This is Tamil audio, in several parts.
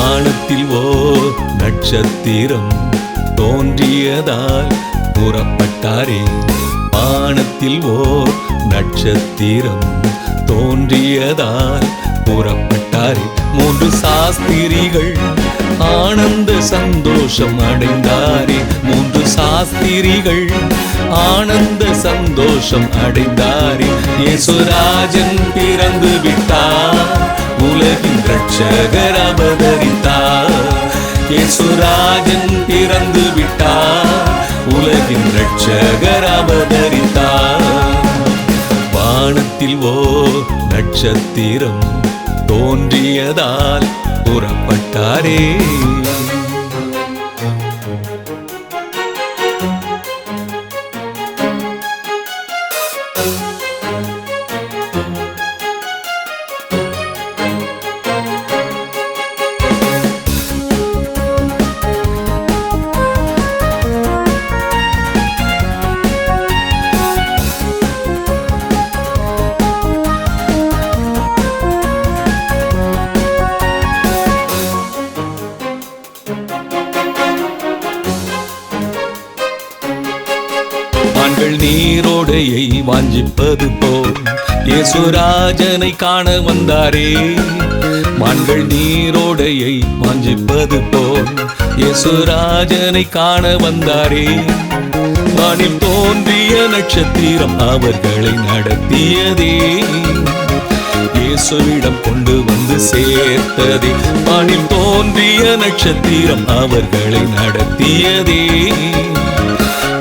வானத்தில் ஓர் நட்சத்திரம் தோன்றியதால் புறப்பட்டாரே வானத்தில் ஓர் நட்சத்திரம் தோன்றியதால் புறப்பட்டாரே மூன்று சாஸ்திரிகள் ஆனந்த சந்தோஷம் அடைந்தாரே. மூன்று சாஸ்திரிகள் ஆனந்த சந்தோஷம் அடைந்தாரே. இயேசுராஜன் பிறந்து விட்டார். உலகின் ரட்சகர் அவதரித்தார் இயேசுராஜன் பிறந்து விட்டார். உலகின் ரட்சகர் அவதரித்தார் வானத்தில் ஓர் நட்சத்திரம் தோன்றியதால் புறப்பட்டாரே. வாஞ்சிப்பது போல் இயேசுராஜனை காண வந்தாரே. மான்கள் நீரோடையை வாஞ்சிப்பது போல் இயேசுராஜனை காண வந்தாரே. வானில் தோன்றிய நட்சத்திரம் அவர்களை நடத்தியதே. இயேசுவிடம் கொண்டு வந்து சேர்த்ததே. வானில் தோன்றிய நட்சத்திரம் அவர்களை நடத்தியதே.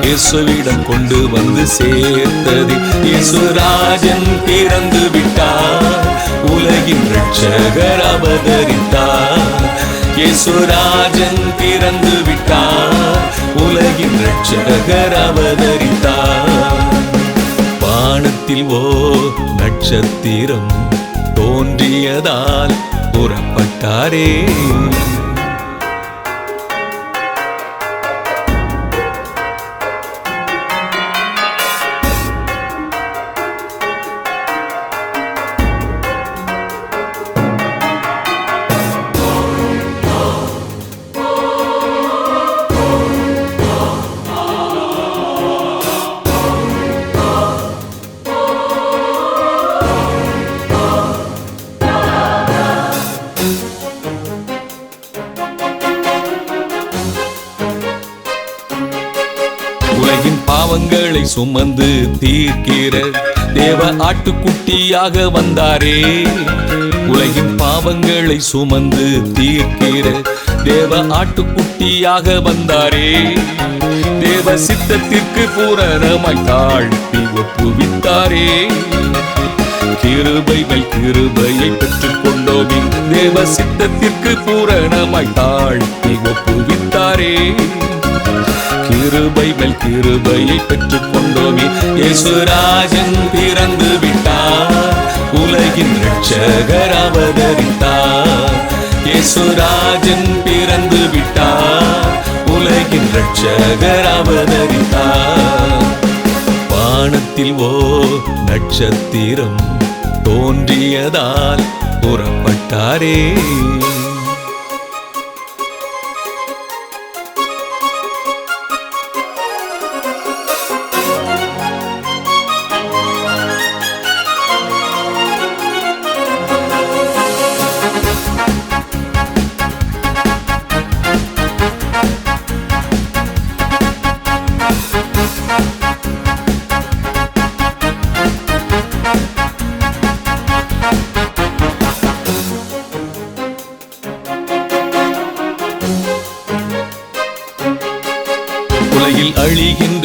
இயேசுவிடம் கொண்டு வந்து சேர்த்தது. இயேசுராஜன் பிறந்து விட்டார். உலகின் ரட்சகர் அவதரித்தார். இயேசுராஜன் பிறந்து விட்டார். உலகின் ரட்சகர் அவதரித்தார். வானத்தில் ஓ நட்சத்திரம் தோன்றியதால் புறப்பட்டாரே. பாவங்களை சுமந்து தீர்க்கிற தேவ ஆட்டுக்குட்டியாக வந்தாரே. உலகின் பாவங்களை சுமந்து தீர்க்கிற தேவ ஆட்டுக்குட்டியாக வந்தாரே. தேவ சித்தத்திற்கு பூரணமாய் தாழ்த்தி ஒப்புவித்தாரே. கிருபைகள் கிருபையை பெற்றுக் கொண்டோமே தேவ சித்தத்திற்கு பூரணமாய் தாழ்த்தி ஒப்புவித்தாரே. கிருபை மேல் கிருபையை பெற்றுக் கொண்டோமே. இயேசுராஜன் பிறந்து விட்டார் உலகின் ரட்சகர் அவதரித்தார். இயேசுராஜன் பிறந்து விட்டார் உலகின் ரட்சகர் அவதரித்தார். வானத்தில் ஓ நட்சத்திரம் தோன்றியதால் புறப்பட்டாரே.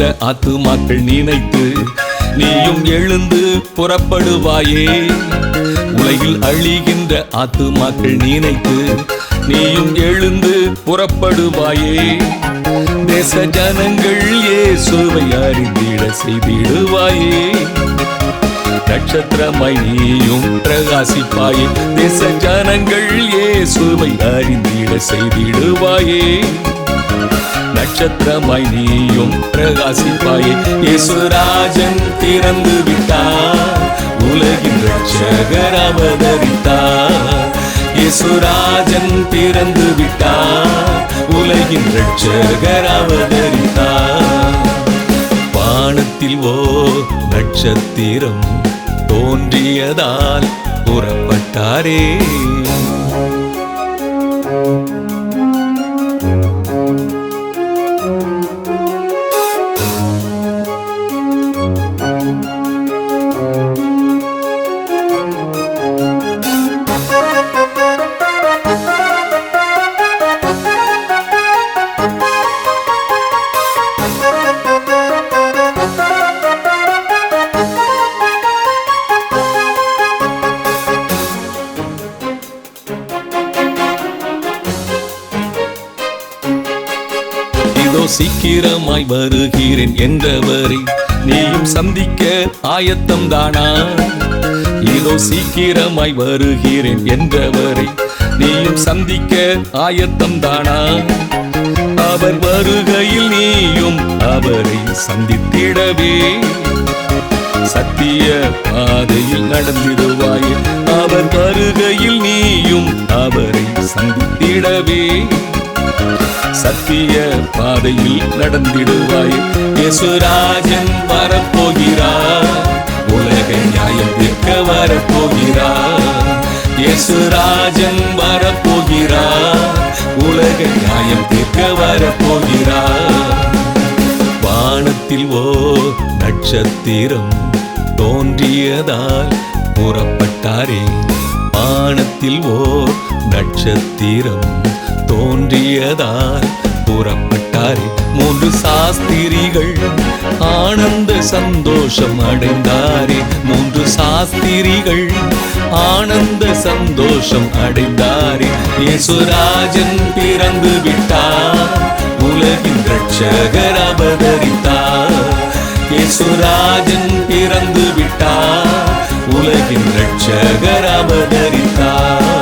அழிகின்ற ஆத்துமாக்கள் நினைத்து நீயும் எழுந்து புறப்படுவாயே. உலகில் அழிகின்ற ஆத்துமாக்கள் நினைத்து நீயும் எழுந்து புறப்படுவாயே. தேச ஜனங்கள் இயேசுவை அறிந்திட செய்திடுவாயே. நட்சத்திரமாய் நீயும் பிரகாசிப்பாயே. தேச ஜனங்கள் இயேசுவை அறிந்திட செய்திடுவாயே. நட்சத்திரமாய் நீயும் பிரகாசிப்பாயே. இயேசுராஜன் திறந்து விட்டார் உலகின் ரட்சகர் அவதரித்தார். இயேசுராஜன் திறந்து விட்டார் உலகின் ரட்சகர் அவதரித்தார். வானத்தில் ஓ நட்சத்திரம் தோன்றியதால் புறப்பட்டாரே. சீக்கிரமாய் வருகிறேன் என்றவரை. நீயும் சந்திக்க ஆயத்தம் தானா? இதோ சீக்கிரமாய் வருகிறேன் என்றவரை. நீயும் சந்திக்க ஆயத்தம் தானா? அவர் வருகையில் நீயும் அவரை சந்தித்திடவே. சத்திய பாதையில் நடந்திடுவாயே. அவர் வருகையில் நீயும் அவரை சந்தித்திடவே. சத்திய பாதையில் நடந்திடுவாய். யசுராஜன் வரப்போகிறார். உலக நியாயம் தீர்க்க வரப்போகிறார். இயேசுராஜன் வரப்போகிறார். உலக நியாயம் தீர்க்க வரப்போகிறார். வானத்தில் ஓ நட்சத்திரம் தோன்றியதால் புறப்பட்டாரே. வானத்தில் ஓர் நட்சத்திரம் தோன்றியதால் புறப்பட்டாரே மூன்று சாஸ்திரிகள். ஆனந்த சந்தோஷம் அடைந்தாரே மூன்று சாஸ்திரிகள். ஆனந்த சந்தோஷம் அடைந்தாரே இயேசுராஜன் பிறந்து விட்டார். உலகின் ரட்சகர் அவதரித்தார். இயேசுராஜன் பிறந்து விட்டார். உலகின் ரட்சகர் அவதரித்தார்.